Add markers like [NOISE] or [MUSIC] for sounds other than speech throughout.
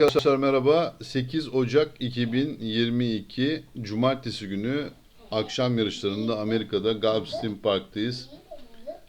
Arkadaşlar merhaba. 8 Ocak 2022 Cumartesi günü akşam yarışlarında Amerika'da Gulfstream Park'tayız.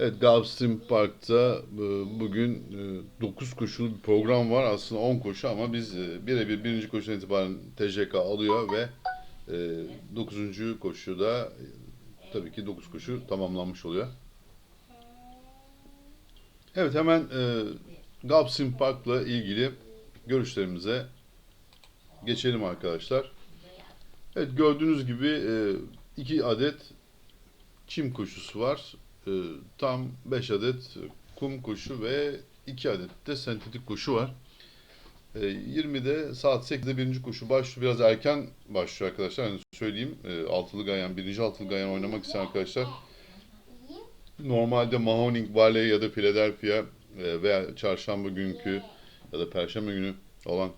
Evet Gulfstream Park'ta e, bugün 9 koşulu bir program var. Aslında 10 koşu ama biz e, birebir birinci koşudan itibaren TCK alıyor ve 9. koşuda e, tabii ki 9 koşu tamamlanmış oluyor. Evet hemen e, Gulfstream Park'la ilgili görüşlerimize geçelim arkadaşlar. Evet gördüğünüz gibi e, iki adet çim koşusu var. E, tam 5 adet kum koşu ve 2 adet de sentetik koşu var. E, 20'de saat 8'de birinci koşu başlıyor. Biraz erken başlıyor arkadaşlar. Yani söyleyeyim. E, altılı gayan, birinci altılı gayan oynamak isteyen arkadaşlar normalde Mahoning, Valley ya da Philadelphia e, veya çarşamba günkü ya da perşembe günü olan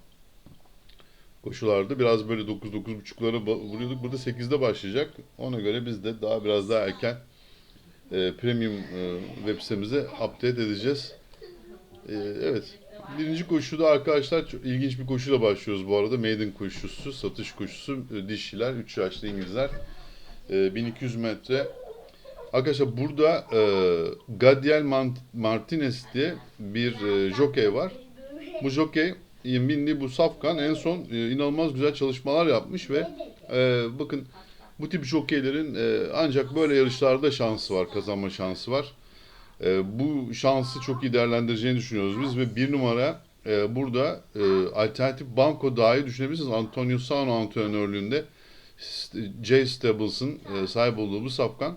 koşularda biraz böyle 9-9.30'lara ba- vuruyorduk. Burada 8'de başlayacak. Ona göre biz de daha biraz daha erken e, premium e, web sitemize update edeceğiz. E, evet. Birinci koşuda arkadaşlar çok ilginç bir koşuyla başlıyoruz bu arada. Maiden koşusu, satış koşusu, e, dişiler, 3 yaşlı İngilizler. E, 1200 metre Arkadaşlar burada e, Gadiel Man- Martinez diye bir e, jockey var. Bu jockey bindiği bu safkan en son e, inanılmaz güzel çalışmalar yapmış ve e, bakın bu tip jockeylerin e, ancak böyle yarışlarda şansı var, kazanma şansı var. E, bu şansı çok iyi değerlendireceğini düşünüyoruz biz ve bir numara e, burada e, alternatif banko dahi düşünebilirsiniz. Antonio Sano antrenörlüğünde Jay Stables'ın e, sahip olduğu bu safkan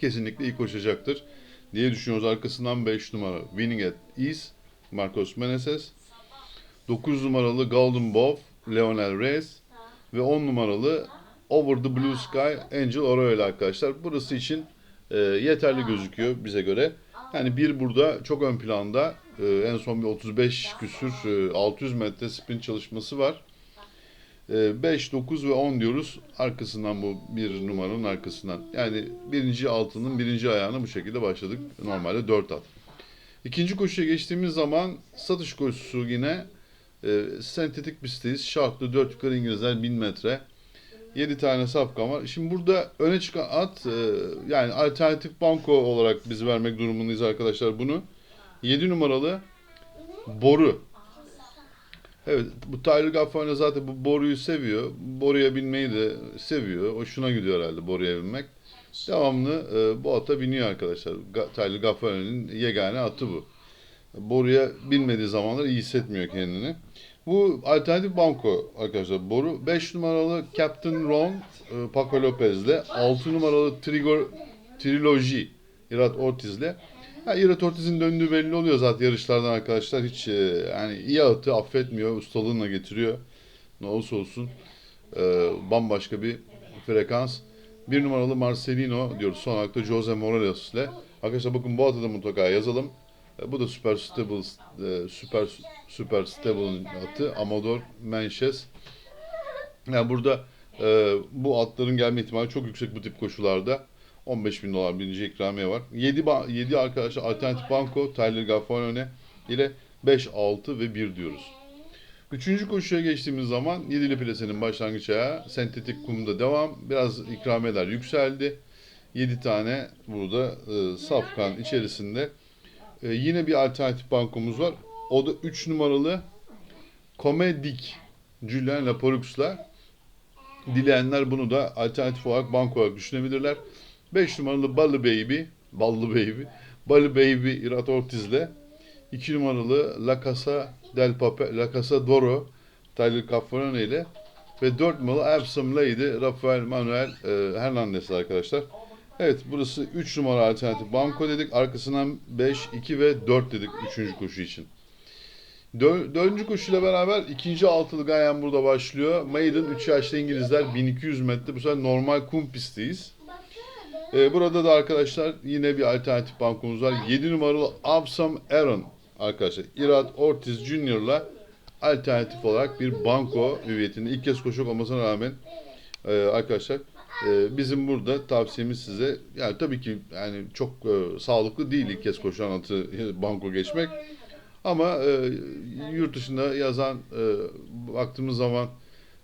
kesinlikle iyi koşacaktır diye düşünüyoruz. Arkasından 5 numara Winning at Ease Marcos Meneses. 9 numaralı Golden Bow Leonel Reyes ve 10 numaralı Over the Blue Sky Angel Oroel arkadaşlar. Burası için e, yeterli gözüküyor bize göre. Yani bir burada çok ön planda e, en son bir 35 küsür e, 600 metre sprint çalışması var. 5, 9 ve 10 diyoruz. Arkasından bu bir numaranın arkasından. Yani birinci altının birinci ayağına bu şekilde başladık. Normalde 4 at. İkinci koşuya geçtiğimiz zaman satış koşusu yine e, sentetik pisteyiz. Şartlı 4 yukarı İngilizler 1000 metre. 7 tane safkan var. Şimdi burada öne çıkan at e, yani alternatif banko olarak biz vermek durumundayız arkadaşlar bunu. 7 numaralı boru. Evet, bu Tyler Gaffone zaten bu boruyu seviyor. Boruya binmeyi de seviyor. Hoşuna gidiyor herhalde boruya binmek. Devamlı e, bu ata biniyor arkadaşlar. Ga- Tyler Gaffone'nin yegane atı bu. Boruya binmediği zamanlar iyi hissetmiyor kendini. Bu alternatif banko arkadaşlar. Boru 5 numaralı Captain Ron e, Paco Lopez'le 6 numaralı Trigor Trilogy Irat Ortiz'le Ha, Irat Ortiz'in döndüğü belli oluyor zaten yarışlardan arkadaşlar. Hiç e, yani iyi atı affetmiyor. Ustalığına getiriyor. Ne olursa olsun e, bambaşka bir frekans. Bir numaralı Marcelino diyoruz. Son olarak da Jose Morales ile. Arkadaşlar bakın bu atı da mutlaka yazalım. E, bu da Super Stable, e, Super Super Stable'ın atı. Amador Menches. Yani burada e, bu atların gelme ihtimali çok yüksek bu tip koşularda. 15 bin dolar birinci ikramiye var. 7, 7 arkadaşlar alternatif banko Tyler Gaffone ile 5, 6 ve 1 diyoruz. Üçüncü koşuya geçtiğimiz zaman 7'li plasenin başlangıç ayağı sentetik kumda devam. Biraz ikramiyeler yükseldi. 7 tane burada e, safkan içerisinde. E, yine bir alternatif bankomuz var. O da 3 numaralı Komedik Julian Laporux'la. Dileyenler bunu da alternatif olarak banko olarak düşünebilirler. 5 numaralı Ballı Baby, Ballı Baby, Ballı Baby Irat Ortiz'le 2 numaralı La Casa del Papel, La Casa Doro Tyler Caffarone ile ve 4 numaralı Absam Lady Rafael Manuel e, Hernandez arkadaşlar. Evet burası 3 numara alternatif banko dedik. Arkasından 5, 2 ve 4 dedik 3. koşu için. Dö- dördüncü koşuyla beraber ikinci altılı gayen burada başlıyor. Maiden 3 yaşlı İngilizler 1200 metre. Bu sefer normal kum pistiyiz. Ee, burada da arkadaşlar yine bir alternatif bankomuz var. 7 numaralı Absam Aaron arkadaşlar. Irat Ortiz Junior'la alternatif olarak bir banko hüviyetinde ilk kez koşuk olmasına rağmen e, arkadaşlar e, bizim burada tavsiyemiz size yani tabii ki yani çok e, sağlıklı değil ilk kez koşan atı [LAUGHS] banko geçmek. Ama e, yurt dışında yazan e, baktığımız zaman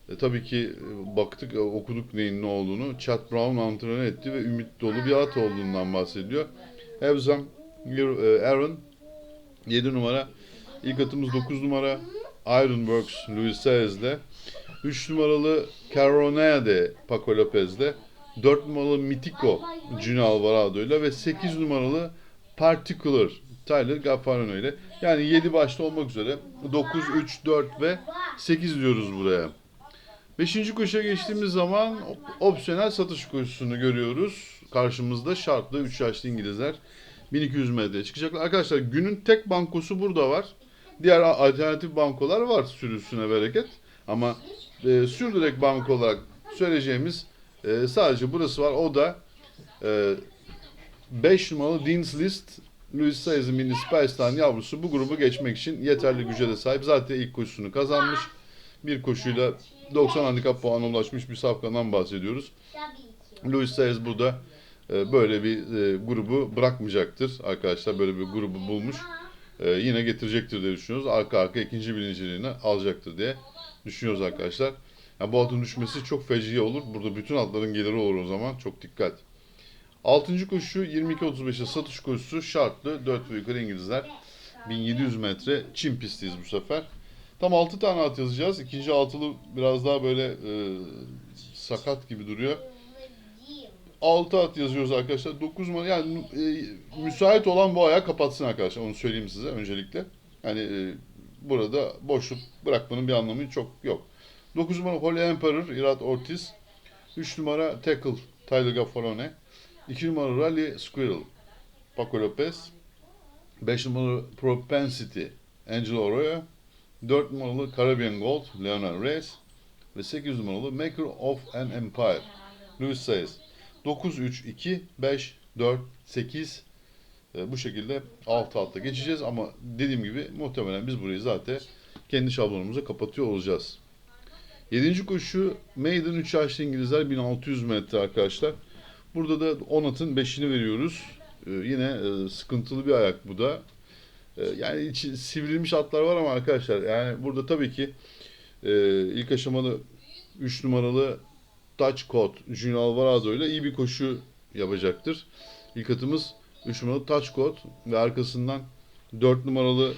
e, tabii ki e, baktık e, okuduk neyin ne olduğunu. Chad Brown antrenör etti ve ümit dolu bir at olduğundan bahsediyor. Evzam e, Aaron 7 numara. İlk atımız 9 numara Ironworks Luis Saez'le. 3 numaralı Caronade Paco Lopez'le. 4 numaralı Mitico Junior Alvarado ile ve 8 numaralı Particular Tyler Gaffarino ile. Yani 7 başta olmak üzere 9, 3, 4 ve 8 diyoruz buraya. Beşinci koşuya geçtiğimiz zaman op- opsiyonel satış koşusunu görüyoruz. Karşımızda şartlı 3 yaşlı İngilizler 1200 metreye çıkacaklar. Arkadaşlar günün tek bankosu burada var. Diğer alternatif bankolar var sürüsüne bereket. Ama e, sürdürek banko olarak söyleyeceğimiz e, sadece burası var. O da e, 5 numaralı Dean's List Louis Saez'in Mini Spice'tan yavrusu bu grubu geçmek için yeterli güce de sahip. Zaten ilk koşusunu kazanmış. Bir koşuyla 90 handikap puanına ulaşmış bir safkandan bahsediyoruz. Louis Saez burada e, böyle bir e, grubu bırakmayacaktır arkadaşlar. Böyle bir grubu bulmuş. E, yine getirecektir diye düşünüyoruz. Arka arka ikinci birinciliğini alacaktır diye düşünüyoruz arkadaşlar. Yani bu atın düşmesi çok feci olur. Burada bütün atların geliri olur o zaman. Çok dikkat. Altıncı koşu 22.35'e satış koşusu şartlı 4 ve yukarı İngilizler. 1700 metre Çin pistiyiz bu sefer. Tam 6 tane at yazacağız. İkinci altılı biraz daha böyle e, sakat gibi duruyor. 6 at yazıyoruz arkadaşlar. 9 numara yani e, müsait olan bu ayağı kapatsın arkadaşlar. Onu söyleyeyim size öncelikle. Yani e, burada boşluk bırakmanın bir anlamı çok yok. 9 numara Holy Emperor Irat Ortiz. 3 numara Tackle Tyler Gaffarone. 2 numara Rally Squirrel Paco Lopez. 5 numara Propensity Angelo Arroyo. 4 numaralı Caribbean Gold Leonard Reyes. Ve 8 numaralı Maker of an Empire Louis Saez. 9, 3, 2, 5, 4, 8 e, bu şekilde alt alta geçeceğiz ama dediğim gibi muhtemelen biz burayı zaten kendi şablonumuza kapatıyor olacağız. 7. koşu Maiden 3 yaşlı İngilizler 1600 metre arkadaşlar. Burada da 10 atın 5'ini veriyoruz. E, yine e, sıkıntılı bir ayak bu da. E, yani sivrilmiş atlar var ama arkadaşlar yani burada tabii ki ilk aşamada 3 numaralı Touch Code Junior Alvarado ile iyi bir koşu yapacaktır. İlk atımız 3 numaralı Touch Code ve arkasından 4 numaralı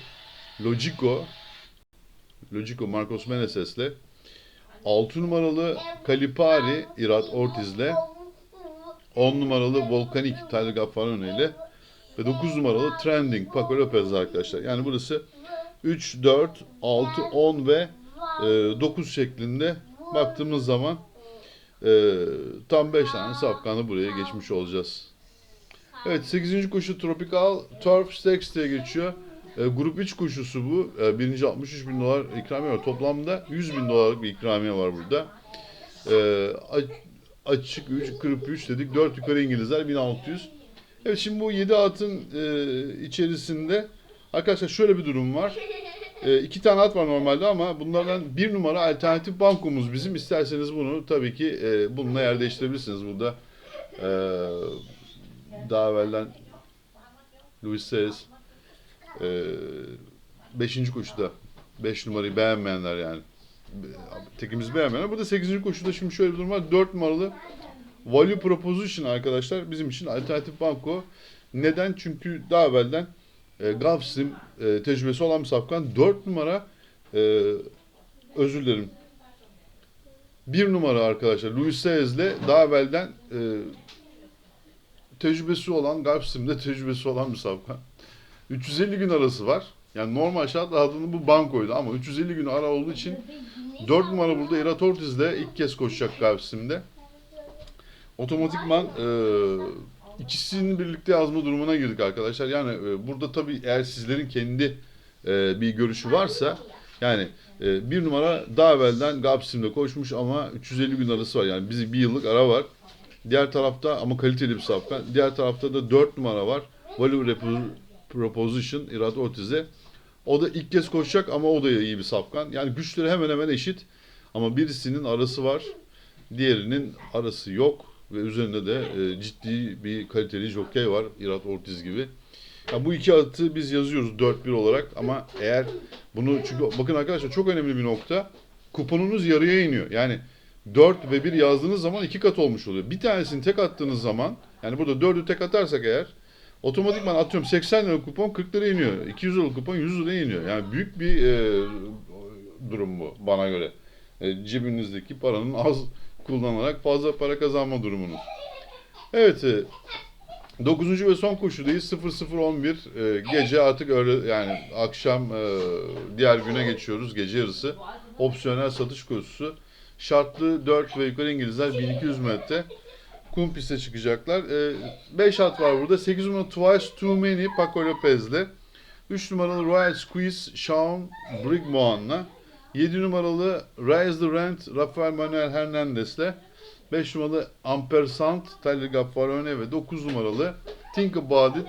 Logico Logico Marcos Meneses ile 6 numaralı Calipari Irat Ortiz ile 10 numaralı Volcanic Tyler Gaffarone ile ve 9 numaralı Trending Paco Lopez arkadaşlar. Yani burası 3, 4, 6, 10 ve e, 9 şeklinde baktığımız zaman e, tam 5 tane safkanı buraya geçmiş olacağız. Evet 8. koşu Tropical Turf Stakes diye geçiyor. E, grup 3 koşusu bu. E, birinci 63 bin dolar ikramiye var. Toplamda 100 bin dolarlık bir ikramiye var burada. E, açık 3, grup 3 dedik. 4 yukarı İngilizler 1600. Evet şimdi bu 7 atın e, içerisinde arkadaşlar şöyle bir durum var. [LAUGHS] E, iki tane at var normalde ama bunlardan bir numara alternatif bankomuz bizim. İsterseniz bunu tabii ki e, bununla yer değiştirebilirsiniz. Burada e, daha evvelden Luis Saez e, beşinci koşuda 5 numarayı beğenmeyenler yani tekimizi beğenmeyenler. Burada 8. koşuda şimdi şöyle bir durum var. 4 numaralı Value Proposition arkadaşlar bizim için alternatif banko. Neden? Çünkü daha evvelden e, Gulfstream e, tecrübesi olan bir safkan 4 numara e, özür dilerim 1 numara arkadaşlar Luis Saez'le daha evvelden e, tecrübesi olan Gulfstream'de tecrübesi olan bir safkan. 350 gün arası var. Yani normal şartlar altında bu bankoydu ama 350 gün ara olduğu için 4 numara burada Irat Ortiz'le ilk kez koşacak Gulfstream'de. Otomatikman e, ikisini birlikte yazma durumuna girdik arkadaşlar. Yani e, burada tabii eğer sizlerin kendi e, bir görüşü varsa yani e, bir numara daha evvelden Gulfstream'de koşmuş ama 350 gün arası var. Yani bizi bir yıllık ara var. Diğer tarafta ama kaliteli bir safkan. Diğer tarafta da 4 numara var. Value Proposition Irat Ortiz'e. O da ilk kez koşacak ama o da iyi bir safkan. Yani güçleri hemen hemen eşit. Ama birisinin arası var. Diğerinin arası yok. Ve üzerinde de e, ciddi bir kaliteli jockey var. Irat Ortiz gibi. Ya bu iki atı biz yazıyoruz 4-1 olarak ama eğer bunu çünkü bakın arkadaşlar çok önemli bir nokta. Kuponunuz yarıya iniyor. Yani 4 ve 1 yazdığınız zaman iki kat olmuş oluyor. Bir tanesini tek attığınız zaman yani burada 4'ü tek atarsak eğer otomatikman atıyorum 80 lira kupon 40 lira iniyor. 200 lira kupon 100 lira iniyor. Yani büyük bir e, durum bu bana göre. E, cebinizdeki paranın az kullanarak fazla para kazanma durumunuz. Evet, e, 9. ve son koşudayız. 0011 e, gece artık öyle yani akşam e, diğer güne geçiyoruz gece yarısı. Opsiyonel satış koşusu. Şartlı 4 ve yukarı İngilizler 1200 metre. Kum piste çıkacaklar. 5 at var burada. 8 numaralı Twice Too Many Paco Lopez'le. 3 numaralı Royal Squeeze Sean Brigmoir'la. 7 numaralı Rise the Rent Rafael Manuel Hernandez'le. 5 numaralı Ampersand Tyler Gaffarone ve 9 numaralı Think About It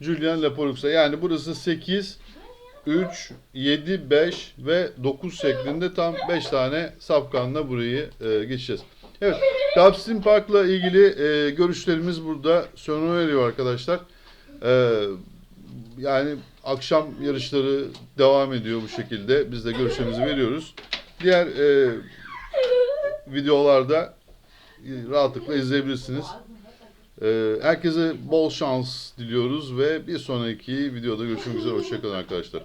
Julian Leporux'a. Yani burası 8, 3, 7, 5 ve 9 şeklinde tam 5 tane safkanla burayı e, geçeceğiz. Evet, Gulfstream Park'la ilgili e, görüşlerimiz burada sona eriyor arkadaşlar. E, yani akşam yarışları devam ediyor bu şekilde. Biz de görüşlerimizi veriyoruz. Diğer e, videolarda e, rahatlıkla izleyebilirsiniz. E, herkese bol şans diliyoruz ve bir sonraki videoda görüşmek üzere. Hoşçakalın arkadaşlar.